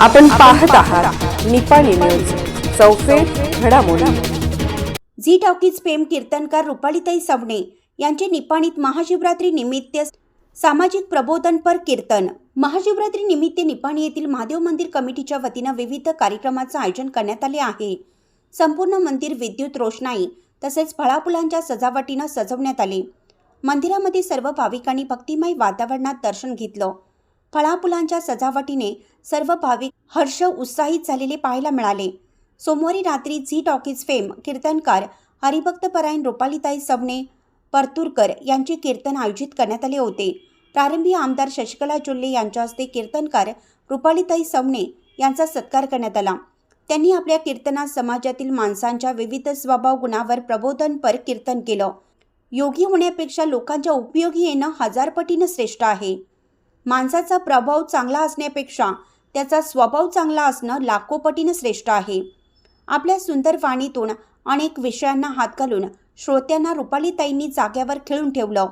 आपण पाहत आहात निपाणी न्यूज चौफेर घडामोडी. झी टॉकीज फेम कीर्तनकार रुपालीताई सवणे यांचे निपाणीत महाशिवरात्री निमित्त सामाजिक प्रबोधनपर कीर्तन. महाशिवरात्री निमित्त निपाणी येथील महादेव मंदिर कमिटीच्या वतीनं विविध कार्यक्रमाचं आयोजन करण्यात आले आहे. संपूर्ण मंदिर विद्युत रोषणाई तसेच फळाफुलांच्या सजावटीनं सजवण्यात आले. मंदिरामध्ये सर्व भाविकांनी भक्तिमय वातावरणात दर्शन घेतलं. फळाफुलांच्या सजावटीने सर्व भाविक हर्ष उत्साहित झालेले पाहायला मिळाले. सोमवारी रात्री झी टॉकीज फेम कीर्तनकार हरिभक्तपरायण रुपालीताई सबणे परतूरकर यांचे कीर्तन आयोजित करण्यात आले होते. प्रारंभी आमदार शशिकला जोल्ले यांच्या हस्ते कीर्तनकार रुपालीताई सवणे यांचा सत्कार करण्यात आला. त्यांनी आपल्या कीर्तनात समाजातील माणसांच्या विविध स्वभाव गुणावर प्रबोधनपर कीर्तन केलं. योगी होण्यापेक्षा लोकांच्या उपयोगी येणं हजारपटीनं श्रेष्ठ आहे. माणसाचा प्रभाव चांगला असण्यापेक्षा त्याचा स्वभाव चांगला असणं लाखोपटीनं श्रेष्ठ आहे. आपल्या सुंदर वाणीतून अनेक विषयांना हात घालून श्रोत्यांना रुपालीताईंनी जाग्यावर खेळून ठेवलं.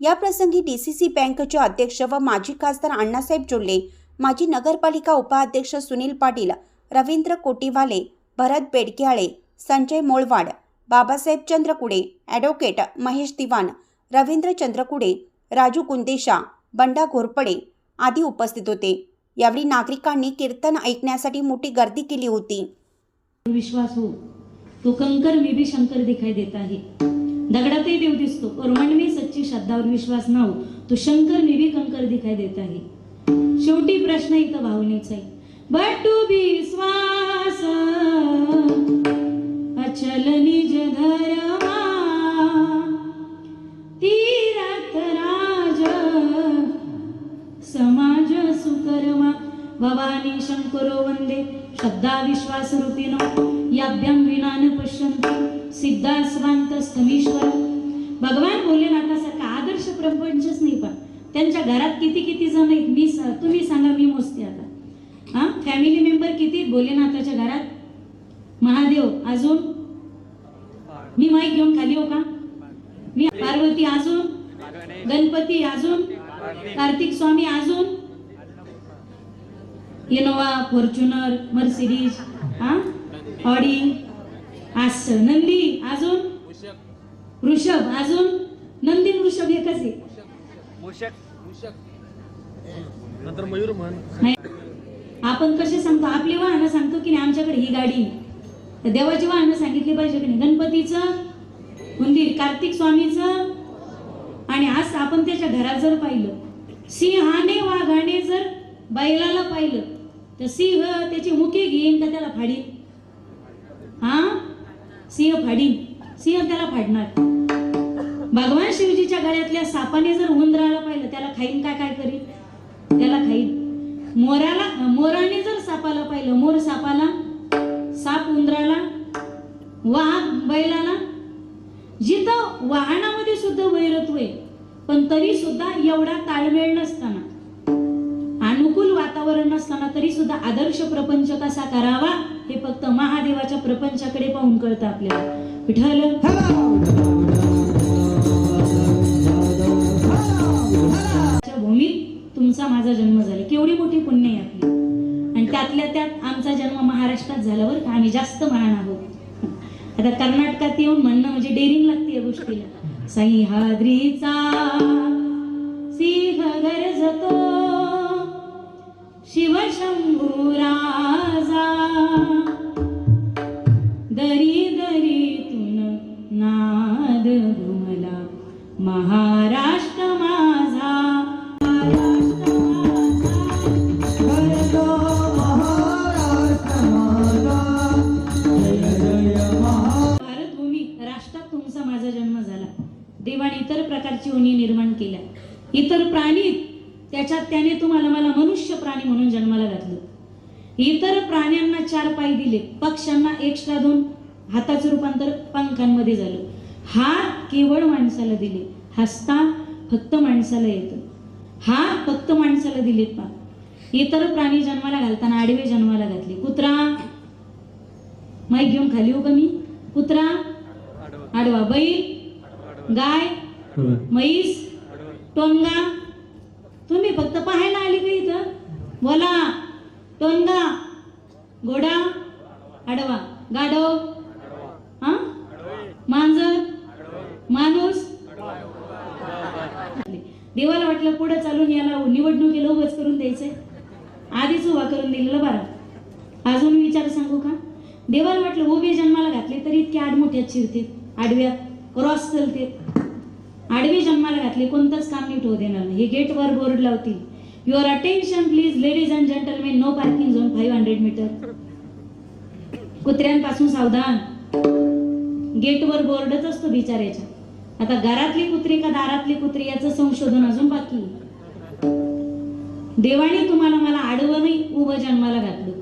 या प्रसंगी डी सी सी बँकेचे अध्यक्ष व माजी खासदार अण्णासाहेब जोल्ले माजी नगरपालिका उपाध्यक्ष सुनील पाटील रवींद्र कोटीवाले भरत बेडक्याळे संजय मोळवाड बाबासाहेब चंद्रकुडे ॲडव्होकेट महेश दिवान रवींद्र चंद्रकुडे राजू कुंदेशा बंडा घोरपडे आदी उपस्थित होते. यावेळी नागरिकांनी कीर्तन ऐकण्यासाठी मोठी गर्दी केली होती. विश्वास हो तो कंकर में शंकर दिखाई देता है दगडातही देव दिसतो और मन में सच्ची श्रद्धावर विश्वास ना हो तो शंकर में कंकर दिखाई देता है शेवटी प्रश्न इथं भावनेचा आहे. बट टू विश्वास अचल निज धरा वंदे श्रद्धा विश्वास रूपिनो याभ्याम विनान पश्यंती सिद्धा स्वांत स्तमीश्वर भगवान भोलेनाथासारखा आदर्श प्रपंचच नाही पण त्यांच्या घरात किती किती जण आहेत मी तुम्ही सांगा मी मोजते आता. हा? फॅमिली मेंबर किती भोलेनाथाच्या घरात? महादेव अजून? मी माईक घेऊन खाली हो का? मी पार्वती अजून? गणपती अजून? कार्तिक स्वामी अजून? इनोवा फॉर्च्युनर मर्सिडीज हा? ऑडी आस नंदी अजून? वृषभ अजून? नंदी वृषभ एकच आहे. नंतर मयूर म्हण. आपण कसे सांगतो? आपली वाहनं सांगतो की नाही आमच्याकडे ही गाडी. तर देवाची वाहनं सांगितली पाहिजे की नाही? गणपतीचं मंदिर कार्तिक स्वामीचं आणि आज आपण त्याच्या घरात जर पाहिलं सिंहाने वाघाने जर बैलाला पाहिलं. तर सिंह त्याची मुके घेईन का त्याला फाडीन? हा? सिंह फाडीन. सिंह त्याला फाडणार. भगवान शिवजीच्या गळ्यातल्या सापाने जर उंदराला पाहिलं त्याला खाईन काय काय करीन? त्याला खाईन. मोराला मोराने जर सापाला पाहिलं मोर सापाला साप उंदराला वाघ बैलाला जिथं वाहनामध्ये सुद्धा वैरत्व आहे पण तरी सुद्धा एवढा ताळमेळ नसताना वातावरण नसताना तरी सुद्धा आदर्श प्रपंच कसा करावा हे फक्त महादेवाच्या प्रपंचाकडे पाहून कळतं आपल्याला. विठ्ठल! भूमीत तुमचा माझा जन्म झाला. केवढी मोठी पुण्य आहे आपली. आणि त्यातल्या त्यात आमचा जन्म महाराष्ट्रात झाल्यावर आम्ही जास्त महान आहोत. आता कर्नाटकात येऊन म्हणणं म्हणजे डेअरिंग लागते या गोष्टीला. सह्याद्रीचा केवळ माणसाला दिले. हसता फक्त माणसाला येतं. हा फक्त माणसाला दिलेत पा. इतर प्राणी जन्माला घालताना आडवे जन्माला घातले. कुत्रा माईक घेऊन खाली हो का मी? कुत्रा आडवा. बैल गाय म्हैस टोंगा तुम्ही फक्त पाहायला आली का इथं? बोला. टोनगा घोडा आडवा. गाढव. हा? मांजर. माणूस? देवाला वाटलं पुढे चालून याला निवडणुकीला उभंच करून द्यायचंय. आधीच उभा करून दिलेलं बरा. अजून विचार सांगू का? देवाला वाटलं उभे जन्माला घातले तरी इतके आडमोठ्यात शिरते आडव्यात क्रॉस चलते आडवे जन्माला घातले कोणतंच काम नीट होऊ देणार नाही. हे गेटवर बोर्ड लावतील. Your attention please ladies and gentlemen no parking zone five hundred metre कुत्र्यांपासून सावधान. गेटवर बोर्डच असतो बिचाऱ्याच्या. आता घरातली कुत्री का दारातली कुत्री याचं संशोधन अजून बाकी. देवाने तुम्हाला मला आडवं नाही उभं जन्माला घातलं.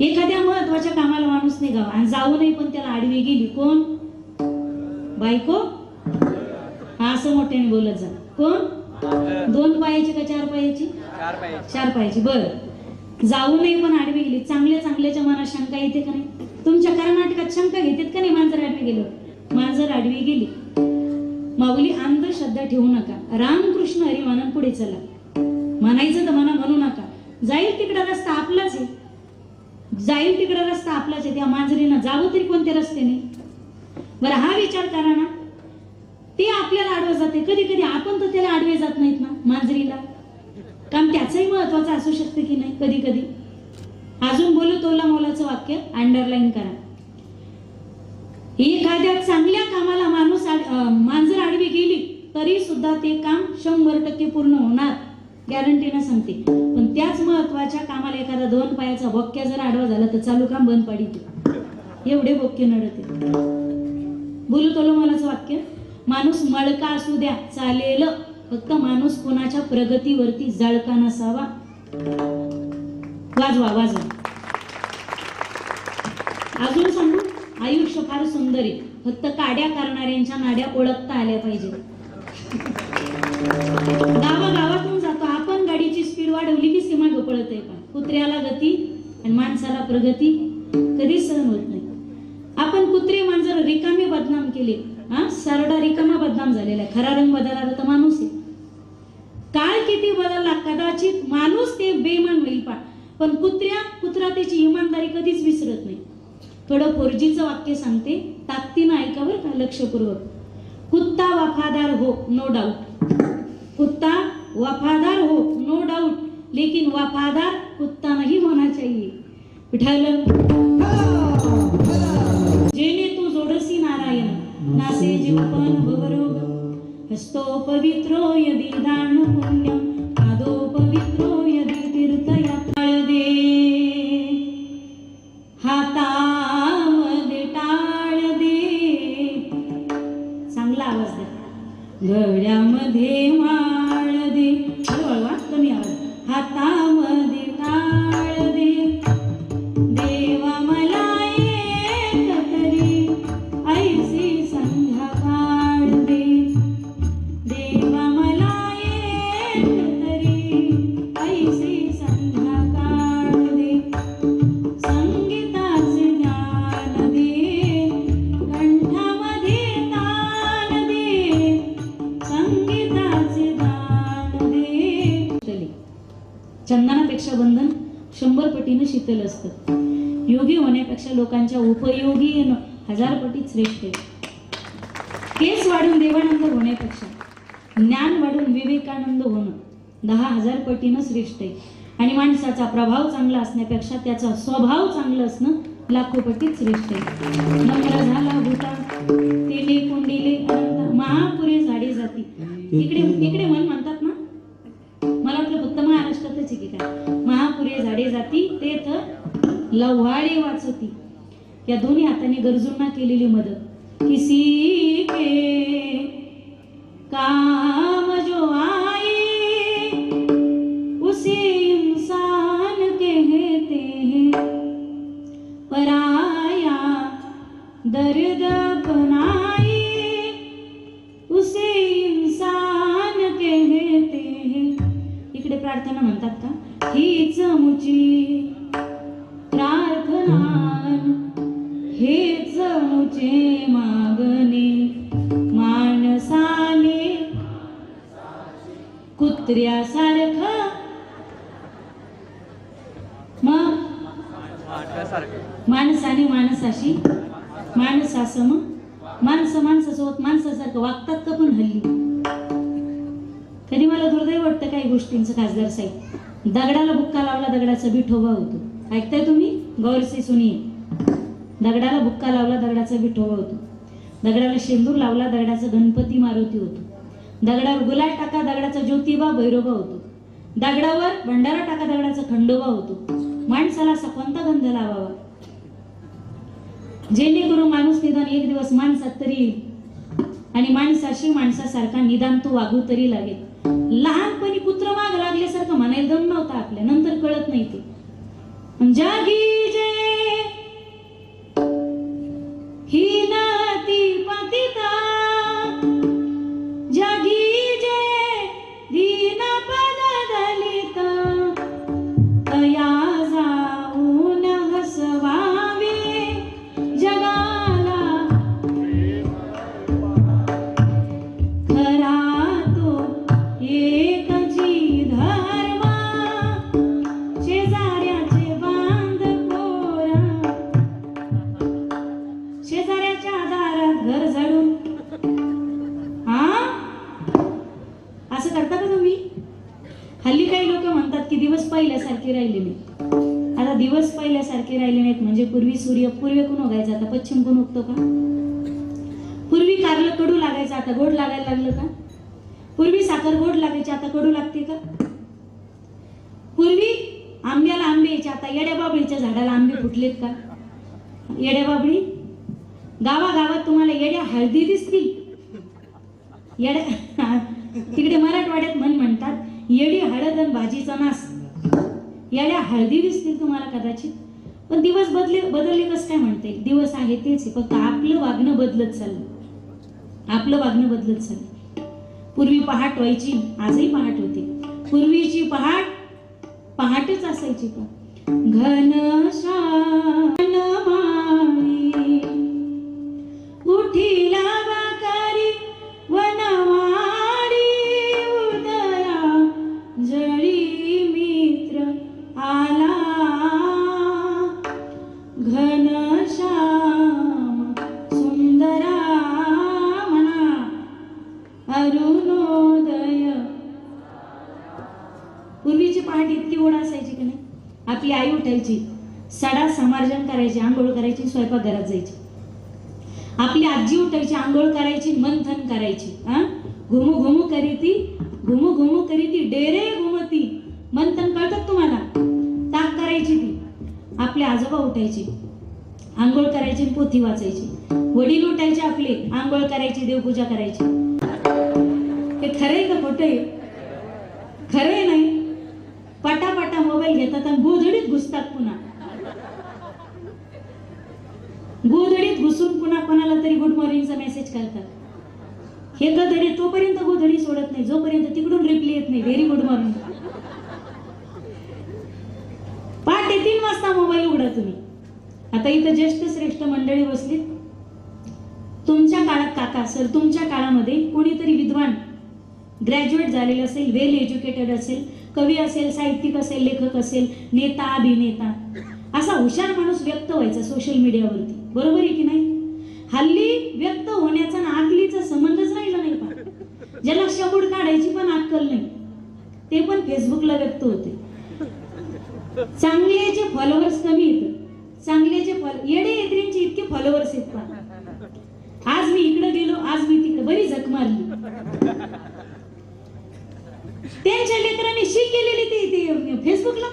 एखाद्या महत्त्वाच्या कामाला माणूस निघावा आणि जाऊ नये पण त्याला आडवी गेली कोण? बायको? हा असं मोठ्याने बोलत जा. कोण? दोन पायाची का चार पायाची? चार पायाची. बर. जाऊ नये पण आडवी गेली. चांगल्या चांगल्याच्या मनात शंका येते का नाही? तुमच्या कर्नाटकात शंका घेतात का नाही? मांजर आडवी गेलं मांजर आडवी गेली माऊली अंधश्रद्धा ठेवू नका. रामकृष्ण हरी म्हणून पुढे चला. म्हणायचं तर म्हणा म्हणू नका. जाईल तिकडा रस्ता आपलाच आहे. जाईल तिकडा रस्ता आपलाच आहे. त्या मांजरीनं जावं तरी कोणत्या रस्त्याने? बरं हा विचार करा ना. ते आपल्याला आडवं जाते. कधी कधी आपण तर त्याला आडवे जात नाहीत ना मांजरीला. काम त्याचंही महत्वाचं असू शकतं की नाही कधी कधी. अजून बोलू तोला मोलाचं वाक्य अंडरलाईन करा. एखाद्या चांगल्या कामाला माणूस मांजर आडवी गेली तरी सुद्धा ते काम शंभर टक्के पूर्ण होणार गॅरंटीनं सांगते. पण त्याच महत्त्वाच्या कामाला एखादा दोन पायाचा बोक्या जर आडवा झाला तर चालू काम बंद पाडिते एवढे बोक्के नडते बोलू तोलो मलाच वाक्य? माणूस मळका असू द्या चालेल. फक्त माणूस कोणाच्या प्रगतीवरती जळका नसावा. वाजवा वाजवा. अजून सांग आयुष्य फार सुंदर आहे. फक्त काड्या करणाऱ्यांच्या नाड्या ओळखता आल्या पाहिजेत. गावागावातून जातो. आपण गाडीची स्पीड वाढवली की सीमा पळत आहे पण. कुत्र्याला गती आणि माणसाला प्रगती कधीच सहन होत नाही. आपण कुत्रे मांजर रिकामे बदनाम केले. हा? सरडा रिकामा बदनाम झालेला आहे. खरा रंग बदलला तर माणूस आहे. काळ किती बदलला? कदाचित माणूस ते बेमान होईल पण कुत्र्या कुत्रा त्याची इमानदारी कधीच विसरत नाही. थोडं फोरजीचं वाक्य सांगते ताकदीनं ऐकावर का लक्षपूर्वक? कुत्ता वफादार हो नो डाऊट कुत्ता वफादार हो नो डाऊट लेकिन वफादार कुत्ता नाही होना चाहिए. विठ्ठल जेने तू जोडसी नारायण नासे जीवपन भवरोग. हस्तो पवित्रो यदि दान पुण्य पादो पवित्रो शंभर पटीनं शीतल असतं. योगी होण्यापेक्षा लोकांच्या उपयोगी येणं हजार पटीत श्रेष्ठ आहे. केस वाढून देवानंद होण्यापेक्षा ज्ञान वाढून विवेकानंद होणं दहा हजार पटीनं श्रेष्ठ आहे. आणि माणसाचा प्रभाव चांगला असण्यापेक्षा त्याचा स्वभाव चांगलं असणं लाखो पटीत श्रेष्ठ आहे. नम्र झाला भूता तेले कोंडिले महापुरे झाडे जाती. इकडे इकडे मन म्हणतात ना? मला वाटलं फक्त महाराष्ट्रातच आहे की काय? महापुरे झाडे जाती तेथ लव्हाळे वाचती. या दोन्ही हाताने गरजूंना केलेली मदत. किसी के काम जो आई वागतात का पण हल्ली? कधी मला दुर्दैव वाटतं काही गोष्टींचं खासदार साहेब. दगडाला बुक्का लावला दगडाचा बिठोबा होतो. ऐकताय तुम्ही? गौरसे सुनी. दगडाला बुक्का लावला दगडाचा बिठोबा होतो. दगडाला शेंदूर लावला दगडाचा गणपती मारुती होतो. दगडावर गुलाल टाका दगडाचा ज्योतिबा भैरोबा होतो. दगडावर भंडारा टाका दगडाचा खंडोबा होतो. माणसाला असा कोणता गंध लावावा? जेणेकरून माणूस निदान एक दिवस माणसात तरी येईल आणि माणसाशी माणसासारखा निदान तो वागू तरी लागेल. लहानपणी कुत्र माग लागल्यासारखं म्हणायला दम नव्हता आपल्या. नंतर कळत नाही ते. जागी जे ही नाती पतिता आता दिवस पहिल्यासारखे राहिले नाहीत. म्हणजे पूर्वी सूर्य पूर्वेकून उगायचा? आता पश्चिमकून उगतो का? पूर्वी कारलं कडू लागायचं आता गोड लागायला लागलं का? पूर्वी साखर गोड लागायची आता कडू लागते का? पूर्वी आंब्याला आंबे यायचे आता येड्या बाबळीच्या झाडाला आंबे फुटलेत का? येड्या बाबळी? गावागावात तुम्हाला येड्या हळदी दिसतील येड्या तिकडे मराठवाड्यात म्हण म्हणतात येडी हळद आणि भाजीचा नास. याला हळदी दिसतील तुम्हाला कदाचित. पण दिवस बदले बदलले कसं काय म्हणते? दिवस आहे तेच फक्त आपलं वागणं बदलत चाललं. आपलं वागणं बदलत चाललं. पूर्वी पहाट व्हायची आजही पहाट होते. पूर्वीची पहाट पहाटच असायची का घन आजी उठायची आंघोळ करायची मंथन करायची हा? घुमू घुमू करीती घुमू घुमू करीती डेरे घुमती. मंथन कळतात तुम्हाला? ताक करायची ती. आपले आजोबा उठायचे आंघोळ करायची पोथी वाचायची. वडील उठायचे आपले आंघोळ करायची देवपूजा करायची. हे खरंय का खोट आहे? खरंय नाही? पटापटा मोबाईल घेतात आणि गोधडीत घुसतात पुन्हा. कोणाला तरी गुड मॉर्निंगचा मेसेज करतात हे गधडे तोपर्यंत गोधडी सोडत नाही जोपर्यंत तिकडून रिप्ली येत नाही व्हेरी गुड मॉर्निंग पहाटे तीन वाजता मोबाईल उघडा तुम्ही. आता इथं ज्येष्ठ श्रेष्ठ मंडळी बसली. तुमच्या काळात काका सर तुमच्या काळामध्ये कोणीतरी विद्वान ग्रॅज्युएट झालेलं असेल वेल एज्युकेटेड असेल कवी असेल साहित्यिक असेल लेखक असेल नेता अभिनेता असा हुशार माणूस व्यक्त व्हायचा सोशल मीडियावरती बरोबर आहे की नाही? हल्ली व्यक्त होण्याचा ना अकलीचा संबंधच राहिला नाही पा ज्याला शबूड काढायची पण अक्कल नाही ते पण फेसबुकला व्यक्त होते. चांगल्याचे फॉलोअर्स कमी येत चांगल्याचे येडे येत्रींचे इतके फॉलोअर्स आहेत पा आज मी इकडे गेलो आज मी तिकडे बरी झक मारली. त्यांच्या लेकरांनी शी केलेली ते ते फेसबुकला.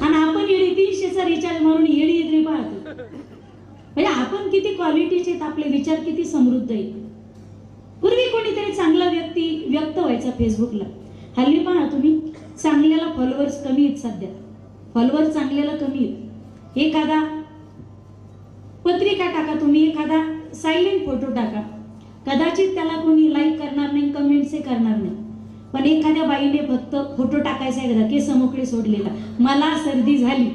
आणि आपण येडी तीनशेचा रिचार्ज मारून येडी येत्री पाहतो. म्हणजे आपण किती क्वालिटीचे आहेत आपले विचार किती समृद्ध आहेत. पूर्वी कोणीतरी चांगला व्यक्ती व्यक्त व्हायचा फेसबुकला हल्ली पहा तुम्ही चांगल्याला फॉलोअर्स कमी आहेत सध्या. फॉलोअर चांगल्याला कमी आहेत. एखादा पत्रिका टाका तुम्ही एखादा सायलेंट फोटो टाका. कदाचित त्याला कोणी लाईक करणार नाही कमेंट्सही करणार नाही. पण एखाद्या बाईने फक्त फोटो टाकायचा एकदा केस मोकळे सोडलेला. मला सर्दी झाली.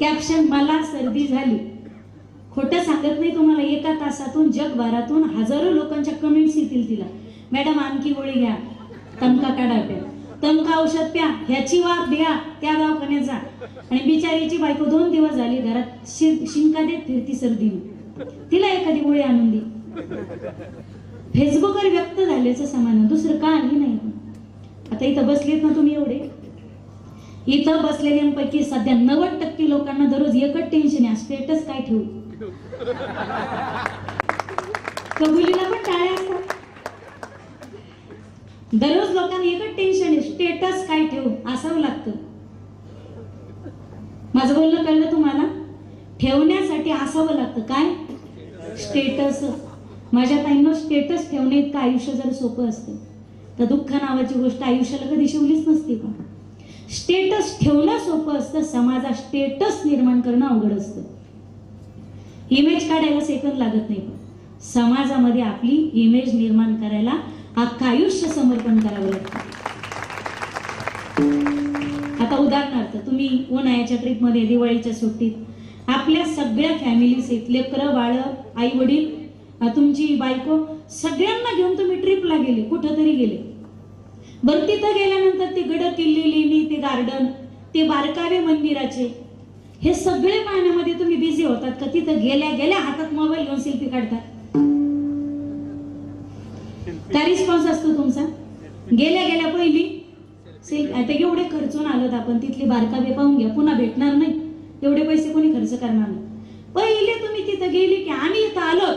कॅप्शन मला सर्दी झाली. खोटं सांगत नाही तुम्हाला एका तासातून जगभरातून हजारो लोकांच्या कमेंट्स येतील तिला. मॅडम आणखी गोळी घ्या. तमका काढा प्या तमका औषध प्या ह्याची वाफ द्या त्या दवाखान्यात जा. आणि बिचारीची बायको दोन दिवस झाली घरात शि- शिंका देत फिरती सर्दी तिला एखादी गोळी आणून दे. फेसबुकवर व्यक्त झाल्याचं समान दुसरं काही नाही. आता इथं बसलेत ना तुम्ही एवढे? इथं बसलेल्यांपैकी सध्या नव्वद टक्के लोकांना दररोज एकच टेन्शन आहे. स्टेटस काय ठेवू? कबुलीला पण टाळ्या असतात. दररोज लोकांना एकच टेन्शन आहे स्टेटस काय ठेवू असावं लागतं. माझं बोलणं कळलं तुम्हाला? ठेवण्यासाठी असावं लागतं. काय? स्टेटस माझ्या ताईंना स्टेटस ठेवणे इतकं आयुष्य जर सोपं असतं. तर दुःख नावाची गोष्ट आयुष्याला कधी शिवलीच नसती का स्टेटस ठेवणं सोपं असतं. समाजात स्टेटस निर्माण करणं अवघड असतं. इमेज काढायला सेकंद लागत नाही. पण समाजामध्ये आपली इमेज निर्माण करायला अख्खं आयुष्य समर्पण करावं लागतं. आता उदाहरणार्थ तुम्ही उन्हाळ्याच्या ट्रिपमध्ये दिवाळीच्या सुट्टीत आपल्या सगळ्या फॅमिलीज आहेत लेकरं बाळ आई वडील तुमची बायको सगळ्यांना घेऊन तुम्ही ट्रिपला गेले कुठंतरी गेले. बरं तिथं गेल्यानंतर ते गड किल्ले लेणी ते गार्डन ते बारकावे मंदिराचे हे सगळे पाहण्यामध्ये तुम्ही बिझी होतात का? तिथं गेल्या गेल्या हातात मोबाईल घेऊन सेल्फी काढतात. काय रिस्पॉन्स असतो तुमचा. गेल्या गेल्या पहिली. सेल्फी आता एवढे खर्चून आलोत आपण तिथले बारकावे पाहून घ्या. पुन्हा भेटणार नाही. एवढे पैसे कोणी खर्च करणार नाही. पहिले तुम्ही तिथं गेली की आम्ही इथं आलो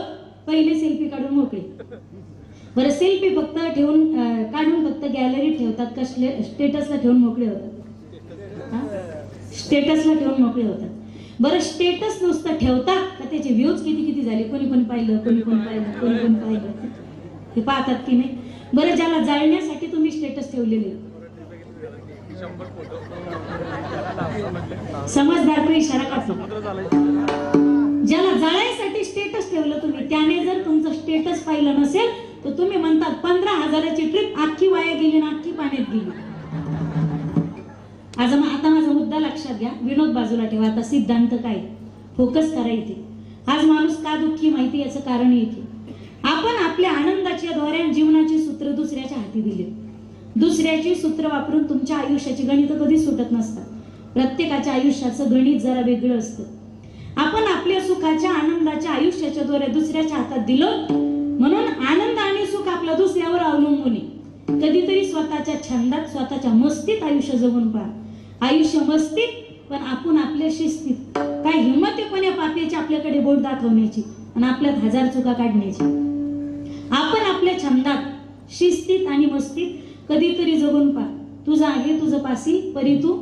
पहिले सेल्फी काढून मोकळे. बरं सेल्फी फक्त ठेवून काढून फक्त गॅलरीत ठेवतात का? स्टेटसला ठेवून मोकळे होतात? स्टेटसला ठेवून मोकळे होतात. बरं स्टेटस नुसतं ठेवतात का त्याचे व्ह्यूज किती किती झाले? कोणी कोणी पाहिलं कोणी कोणी पाहिलं कोणी कोणी पाहिलं? हे पाहतात की नाही? बरं ज्याला जाळण्यासाठी तुम्ही स्टेटस ठेवलेले समजदार तो इशारा काढतो ज्याला जाळायसाठी स्टेटस ठेवलं तुम्ही त्याने जर तुमचं स्टेटस पाहिलं नसेल तर तुम्ही म्हणतात पंधरा हजाराची ट्रिप अख्खी वाया गेली ना अख्खी पाण्यात गेली. आज आता माझा मुद्दा लक्षात घ्या. विनोद बाजूला ठेवा. आता सिद्धांत काय? फोकस करा इथे. आज माणूस का दुःखी माहिती याचं कारण येते आपण आपल्या आनंदाच्या द्वारे जीवनाची सूत्र दुसऱ्याच्या हाती दिले. दुसऱ्याची सूत्र वापरून तुमच्या आयुष्याची गणित कधी सुटत नसतात. प्रत्येकाच्या आयुष्याचं गणित जरा वेगळं असतं. आपण आपल्या सुखाच्या आनंदाच्या आयुष्याच्या द्वारे दुसऱ्याच्या हातात दिलो म्हणून आनंद आणि सुख आपला दुसऱ्यावर अवलंबून आहे. कधीतरी स्वतःच्या छंदात स्वतःच्या मस्तीत आयुष्य जगून पहा. आयुष्य मस्तीत पण आपण आपल्या शिस्तीत काय हिंमत आहे पण या आपल्याकडे बोट दाखवण्याची आणि आपल्यात हजार चुका काढण्याची. आपण आपल्या छंदात शिस्तीत आणि मस्तीत कधीतरी जगून पहा. तुझं आहे तुझं पासी परी तू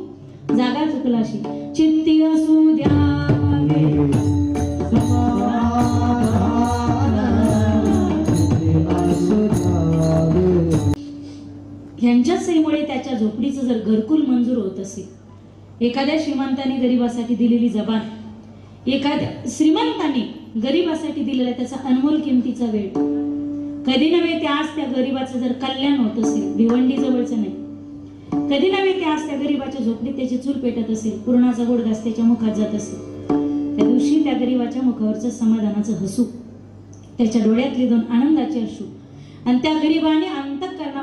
जागा चुकलाशी. चित्ती असू द्या. ह्यांच्या सहीमुळे त्याच्या झोपडीचं जर घरकुल मंजूर होत असेल एखाद्या श्रीमंताने गरिबासाठी दिलेली जबान एखाद्या श्रीमंताने गरिबासाठी दिलेला त्याचा अनमोल किमतीचा वेळ कधी नव्हे त्या आज त्या गरिबाचं जर कल्याण होत असेल भिवंडी जवळचं नाही कधी नव्हे ते आज त्या गरिबाच्या झोपडीत त्याची चूल पेटत असेल पूर्णाचा गोडघास त्याच्या मुखात जात असेल त्या दिवशी त्या गरिबाच्या मुखावरचं समाधानाचं हसू त्याच्या डोळ्यातले दोन आनंदाचे असू आणि त्या गरिबाने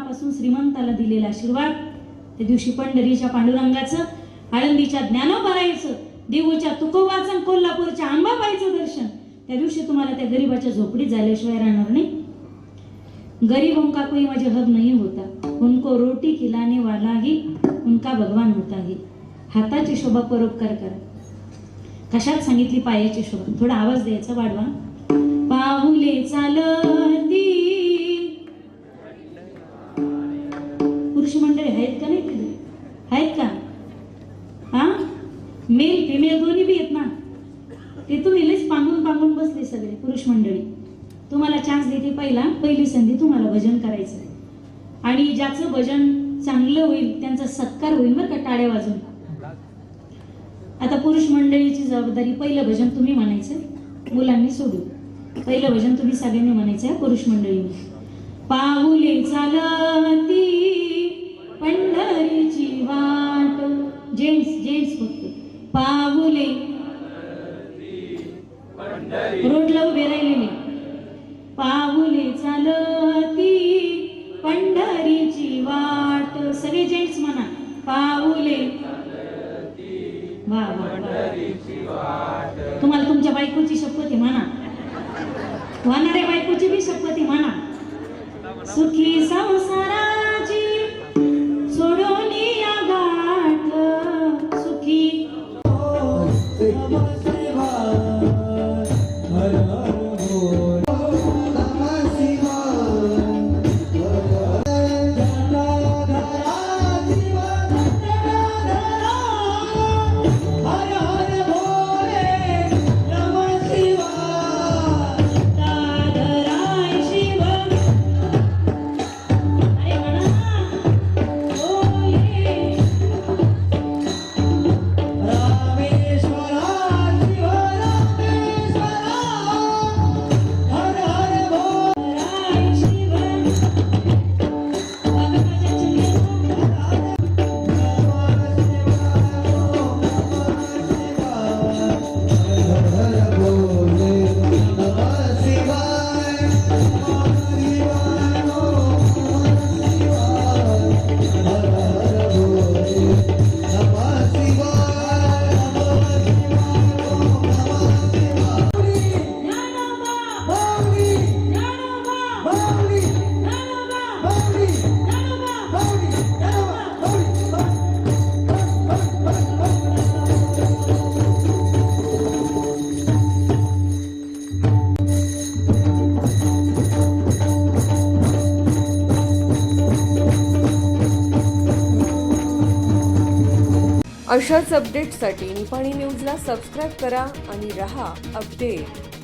अंतःकरणापासून श्रीमंताला दिलेला आशीर्वाद त्या दिवशी पंढरीच्या पांडुरंगाचं आळंदीच्या ज्ञानोबारायचं देऊच्या तुकोबाचं कोल्हापूरच्या आंबाबाईचं दर्शन. त्या दिवशी तुम्हाला त्या गरीबाच्या झोपडीत झाल्याशिवाय राहणार नाही. गरीब का कोई मजहब नहीं होता? उनको रोटी खिलाने वाला ही उनका भगवान होता ही हाताची शोभा परोपकार करा. कशात सांगितली पायाची शोभा? थोडा आवाज द्यायचा वाढवा. पाहुले चालती संधी तुम्हाला भजन करायचं. आहे. आणि ज्याचं भजन चांगलं होईल त्यांचा सत्कार होईल बरं का टाळ्या वाजून. आता पुरुष मंडळीची जबाबदारी पहिलं भजन तुम्ही म्हणायचं मुलांनी सोडून पहिलं भजन तुम्ही सगळ्यांनी म्हणायचं पुरुष मंडळीने. पाऊले चालती पंढरीची वाट जेंट्स जेंट्स फक्त पाऊले. वाहणाऱ्या बायकोची बी शपथ म्हणा. सुखी अशाच अपडेट्ससाठी निपाणी न्यूजला सबस्क्राईब करा आणि रहा अपडेट